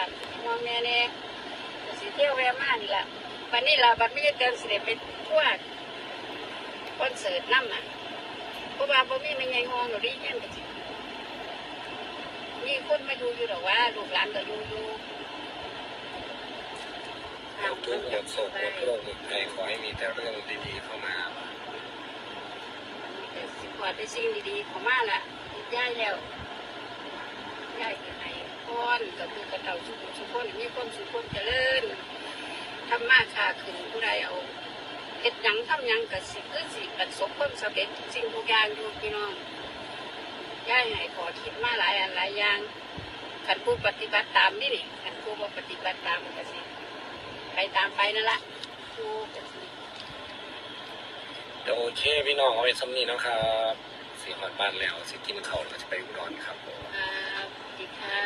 านมองแน่แน่ก็สิเที่ยวแวะมานี่ล่ะวันนี้ล่ะบัดไม่ได้เดินสิได้ไปทั่วคอนเสิร์ตน้ำอะเพราะว่าบ่มีไม่ไงห้องหนูดิเงี้ยก็สิมีคนมาดูอยู่หรอกว่าลูกหลานก็อยู่อยู่อ้าวทุกข์หมดโศกหมดโรคหมดภัยขอให้มีแต่เรื่องดีๆเข้ามาสิขอได้สิ่งดีๆเของมาละย่ายแล้ว ย่ายยังไงพรกับลูกกระเต่าสุขสุขคนมีความสุขคนเจริญทำมาค้าขึ้นผู้ใดเอาเฮ็ดหยังทำหยังกับสิคือสิประสบความสำเร็จทุกสิ่งทุกอย่างอยู่พี่น้องย่ายให้ขอคิดมาหลายอันหลายอย่างขันผู้ปฏิบัติตามนี่นี่ขันผู้บ่ปฏิบัติตามก็สิไปตามไปนั่นละผู้ก็สิเดี๋ยวโอเคพี่น้องเอาไว้ซ้ำนี้เนาะครับสีหอดบ้านแล้วสิกินเขาวแล้วจะไปอุดรครับผมครั because